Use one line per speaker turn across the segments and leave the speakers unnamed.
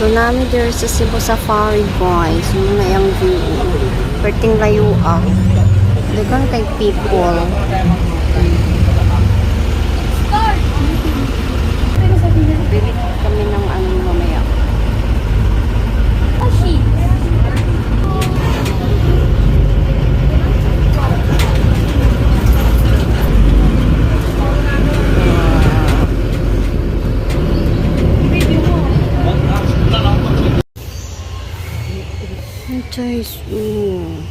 So, nami there sa Cebu Safari, guys. Yung na yung view. Perting layo ah. Dagan kay people. Ang choice. Mm.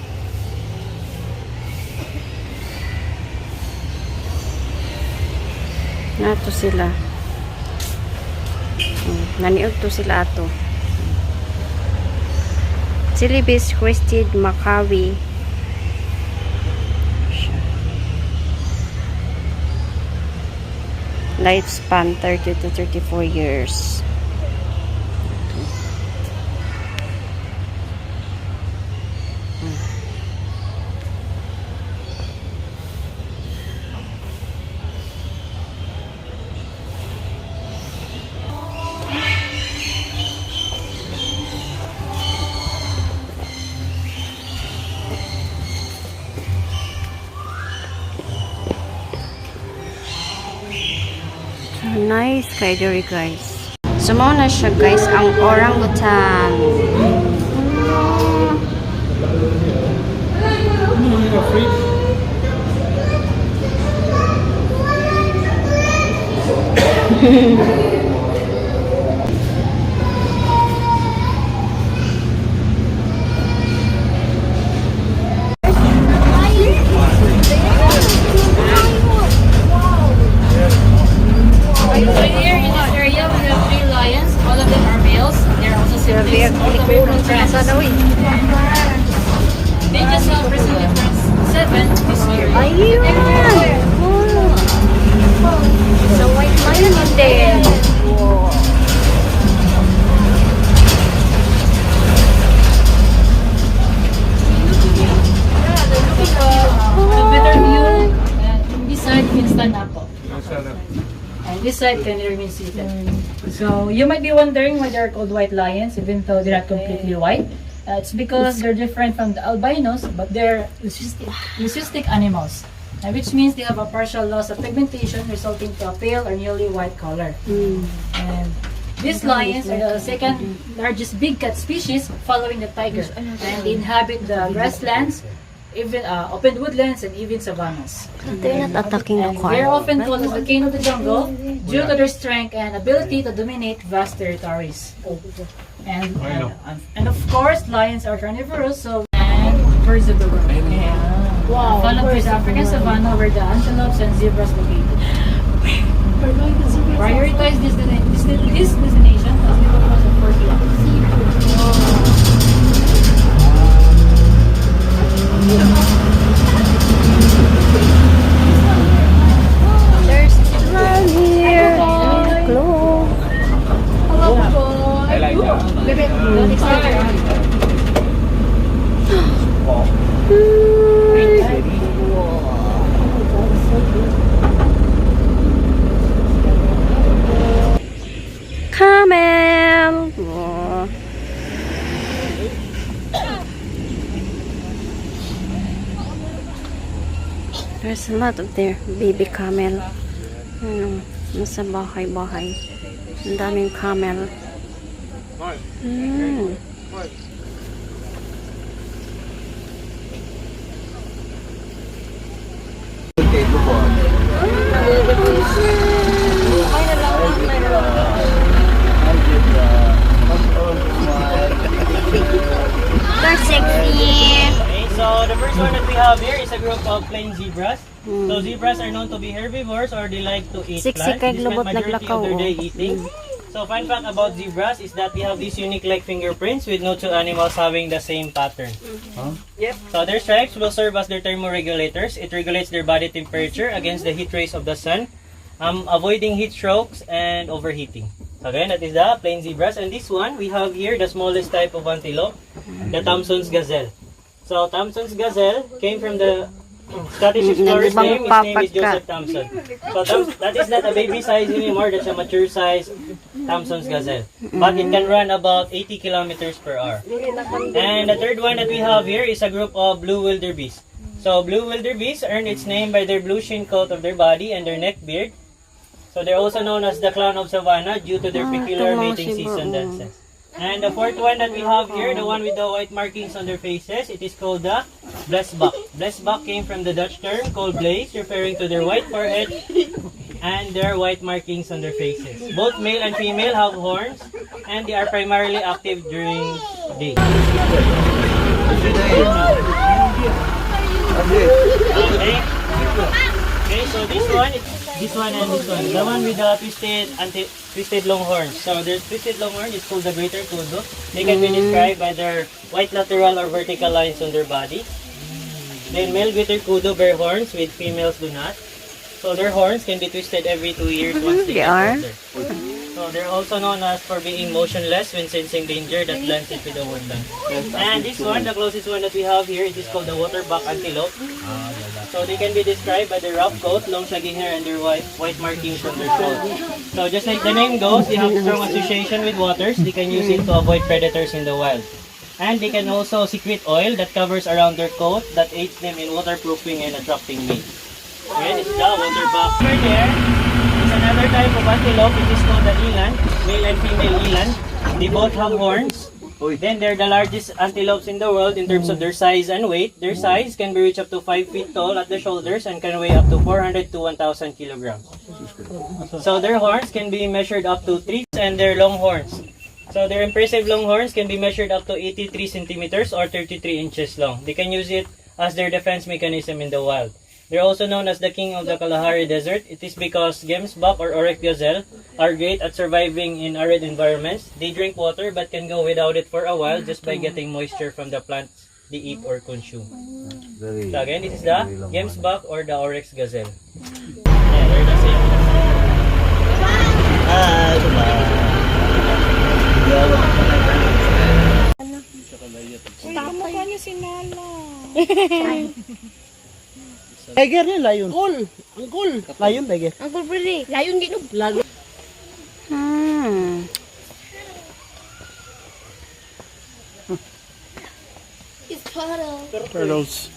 Nato sila. Mm. Naniog to sila ato. Silibis Crested Makawi. Lifespan 30 to 34 years. Diri guys. So, na siya guys, ang orangutan.
So Side can remain seated. So you might be wondering why they're called white lions, even though they're not completely white. Uh, it's because they're different from the albinos, but they're leucistic, leucistic animals. uh, which means they have a partial loss of pigmentation resulting to a pale or nearly white color. And these lions are the second largest big cat species following the tiger. And they inhabit the grasslands, even uh, open woodlands, and even savannas.
They're not attacking the
And
car.
they're often called as the king of the jungle due to their strength and ability to dominate vast territories. And, and, and of course, lions are carnivorous, so and birds of the world. Wow. Followed by the African savanna where the antelopes and zebras located. Prioritize this, this, this destination
There's a lot of there, baby camel. Ano, nasa bahay-bahay. Ang daming camel. Mm.
The first one that we have here is a group of plain zebras. Hmm. So zebras are known to be herbivores or they like to eat
Siksi
plants.
kay
They
glubot
spend majority of their day
oh.
eating. So fun fact about zebras is that they have these unique like fingerprints with no two animals having the same pattern. Mm-hmm. Yep. So their stripes will serve as their thermoregulators. It regulates their body temperature against the heat rays of the sun, um, avoiding heat strokes and overheating. So again, that is the plain zebras. And this one, we have here the smallest type of antelope, the mm-hmm. Thompson's gazelle. So Thompson's gazelle came from the Scottish explorer's name. His name is Joseph Thompson. So Thom- that is not a baby size anymore. That's a mature size Thompson's gazelle. But it can run about 80 kilometers per hour. And the third one that we have here is a group of blue wildebeest. So blue wildebeest earned its name by their blue sheen coat of their body and their neck beard. So they're also known as the clown of savannah due to their
Ah,
peculiar mating season dances. And the fourth one that we have here, the one with the white markings on their faces, it is called the Blesbok. Blesbok came from the Dutch term called blaze, referring to their white forehead and their white markings on their faces. Both male and female have horns, and they are primarily active during day. Okay. Okay, so this one, this one and this one. The one with the twisted anti twisted long horns. So there's twisted long horn is called the greater kudu. They can be described by their white lateral or vertical lines on their body. Then male greater kudu bear horns with females do not. So their horns can be twisted every two years once they
They are?
older. They're also known as for being motionless when sensing danger that blends into the woodland. And this one, the closest one that we have here, it is called the waterbuck antelope. So they can be described by their rough coat, long shaggy hair, and their white white markings on their coat. So just like the name goes, they have strong association with waters. They can use it to avoid predators in the wild. And they can also secrete oil that covers around their coat that aids them in waterproofing and attracting mates. Okay, this is the waterbuck. Over there another type of antelope. It is called the eland, male and female eland. They both have horns. Then they're the largest antelopes in the world in terms of their size and weight. Their size can be reached up to 5 feet tall at the shoulders and can weigh up to 400 to 1,000 kilograms. So their horns can be measured up to 3 and their long horns. So their impressive long horns can be measured up to 83 centimeters or 33 inches long. They can use it as their defense mechanism in the wild. They're also known as the king of the Kalahari Desert. It is because gemsbuck or oryx gazelle are great at surviving in arid environments. They drink water but can go without it for a while just by getting moisture from the plants they eat or consume.
Very,
So again, this is the gemsbuck or the oryx gazelle. Yeah, they're the same.
Ah, ito ba?
Tiger ni layon. Cool. Ang cool. Layon tiger.
Freddy, layon di no.
Lago.
Hmm.
It's puddle.
Turtles.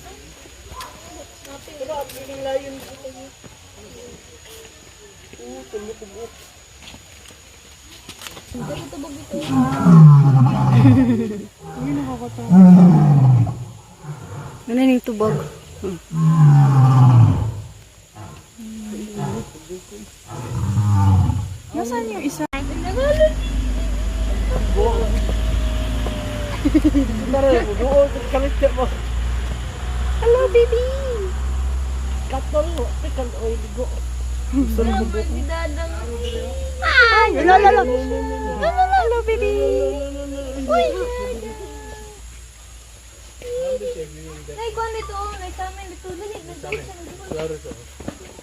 Ano yung tubog?
Tara, buo kalit ka mo.
Hello, baby.
Katol mo, pikan oy ligo.
Hello, baby dadang.
Ay, la la la.
Hello, baby. Uy. Nay, kuan dito, oh. Nay, kamen dito. Dali,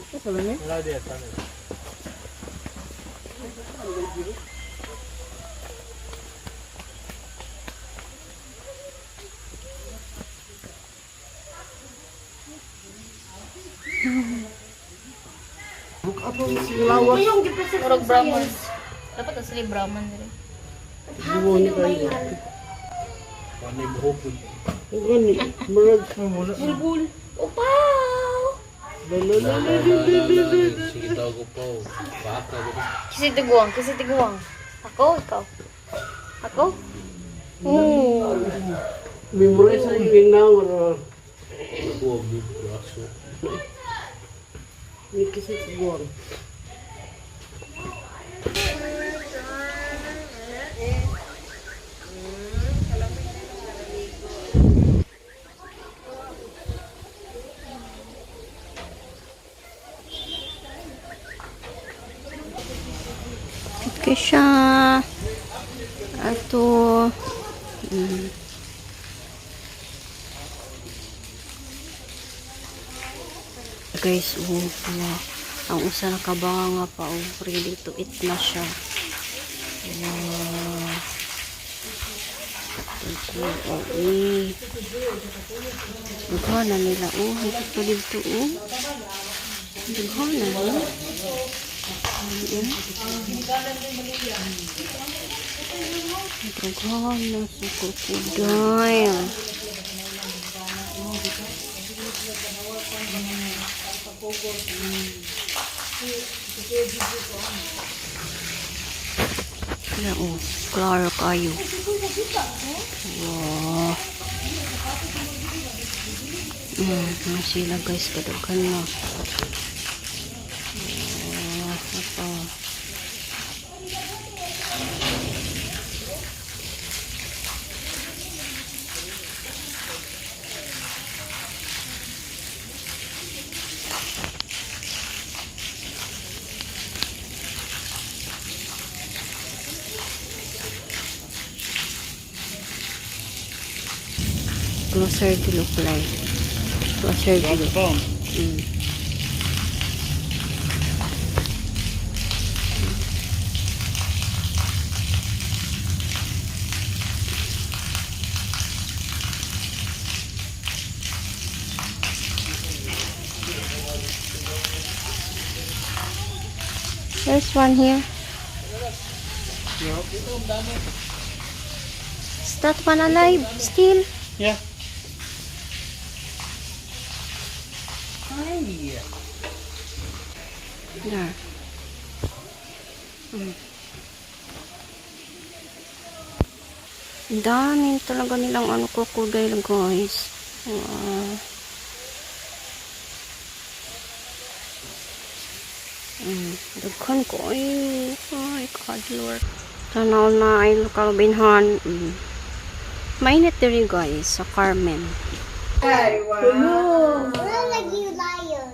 dali.
Sabi ni. Ako si lawas.
Murag Brahmans. Dapat ang sila Brahman dito.
Buo ni kayo. Pani buhok. Gani, murag sa muna.
Bulbul. Upaw!
La la la la la.
Kisi tiguang, kisi tiguang. Ako, ikaw. Ako? Oo.
Memorize sa ibing na wala. Ni kasi siguro.
Siya. Ato. Mm. Guys, oh, wow. Ang usa na nga pa, oh, ready to eat na siya. Wow. Ito, oh, eh. Dughan na nila, oh. Ito dito, oh. Dughan na, oh. Dragana sa crocodile. Kaya oh, klaro kayo. Wow. Hmm, ano sila guys, kadaghan na. Closer to look like. Closer to look. Mm. There's one here. Is that one alive still?
Yeah.
There. Mm. Ang dami talaga nilang ano crocodile guys. Wow. Mm, daghan ko ay ay God Lord. Tanaw na ay lokal binhan. Mm. Mainit diri guys sa Carmen.
We're like you lion.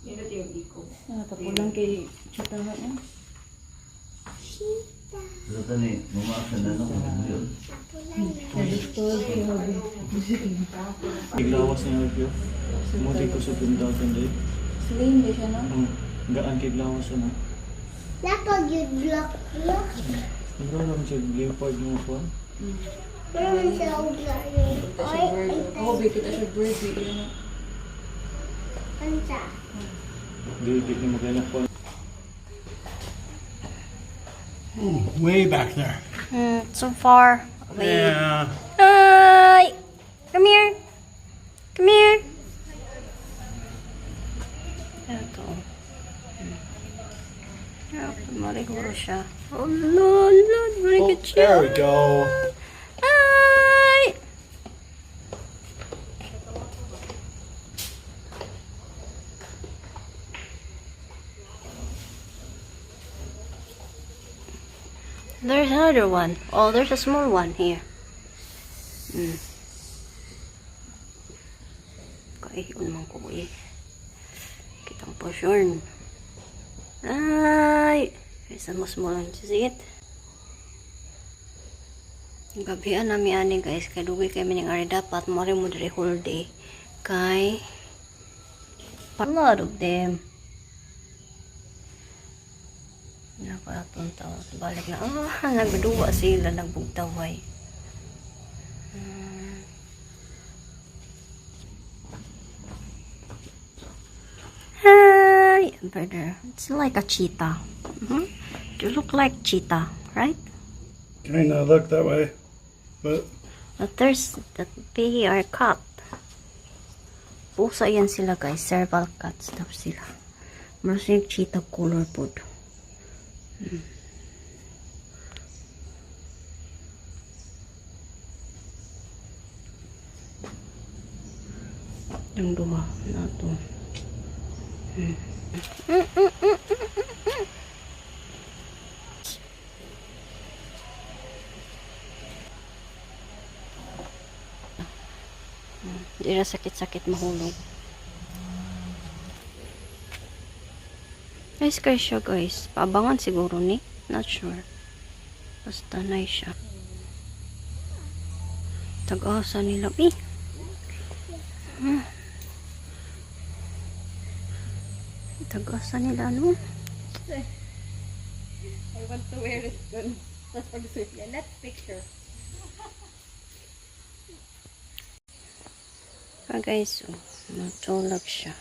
Ah,
tapulang kay chita na yan.
Pero kani, mumasa na no. Yun.
Iglawas niya review. Mudi ko sa pindagan day.
Slim ba siya no?
Ang gaan kay iglawas na.
Lapag yung block. Look.
Pero lang siya leopard mo po.
Pero siya ang lion. Ay, ay,
Oo, oh, kita siya bird. Bigyan na.
Ay, sa.
Di di ni.
Way back there.
Mm, so far. away.
Yeah.
Hi! Come here! Come here! Ito. Mariguro siya. Oh, Lord, Lord, very
Oh, there we go.
Another one. Oh, there's a small one here. Hmm. Kaiyon man ko eh. Kitang po sure. Ay! There's a small one. You see it? Gabihan nami ani guys. Kay dugi kami ng ari dapat. Mari mo diri whole day. Kay a lot of them. Nakatong tao. Balik na. Ah, nagduwa sila. Nagbugtaway. Hmm. Hi, brother. It's like a cheetah. Mhm. You look like cheetah, right?
Kinda look that way. But
But there's that they are cut. Pusa yan sila guys. Serval cuts daw sila. Mas yung cheetah color po. Hmm. Yung duha na to. Hmm. Hindi na sakit-sakit mahulog. Nice guys siya guys. Paabangan siguro ni. Not sure. Basta nice siya. Tag-asa nila. Eh. Hmm. Tag-asa nila ano?
I want to wear it dun. Tapos pag-suit yan. Let's picture.
Ah guys, oh, natulog siya.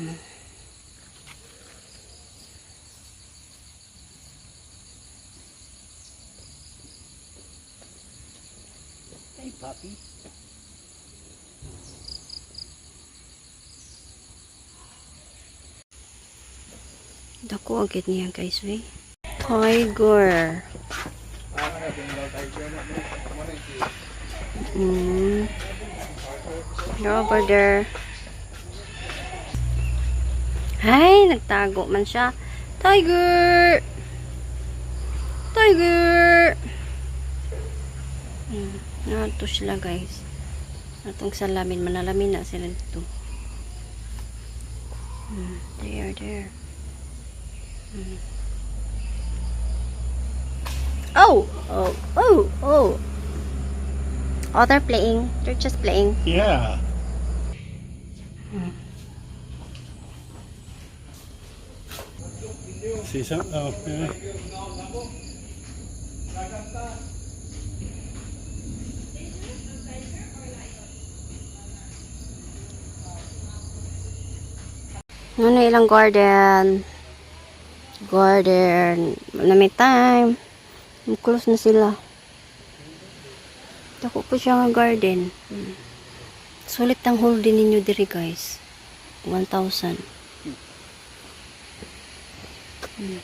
Hey, puppy.
Dako agad niya guys, we. Tiger. Mm. You're over there. Ay, nagtago man siya. Tiger! Tiger! Hmm, nato sila guys. Atong salamin, manalamin na sila dito. Hmm, they are there. Oh, oh, oh, oh. Oh, they're playing. They're just playing.
Yeah. See some? Oh, yeah.
Ano ilang garden? Garden. Na may time. Close na sila. Dako po siya nga garden. Hmm. Sulit ang holding ninyo diri guys. 1,000. Hmm.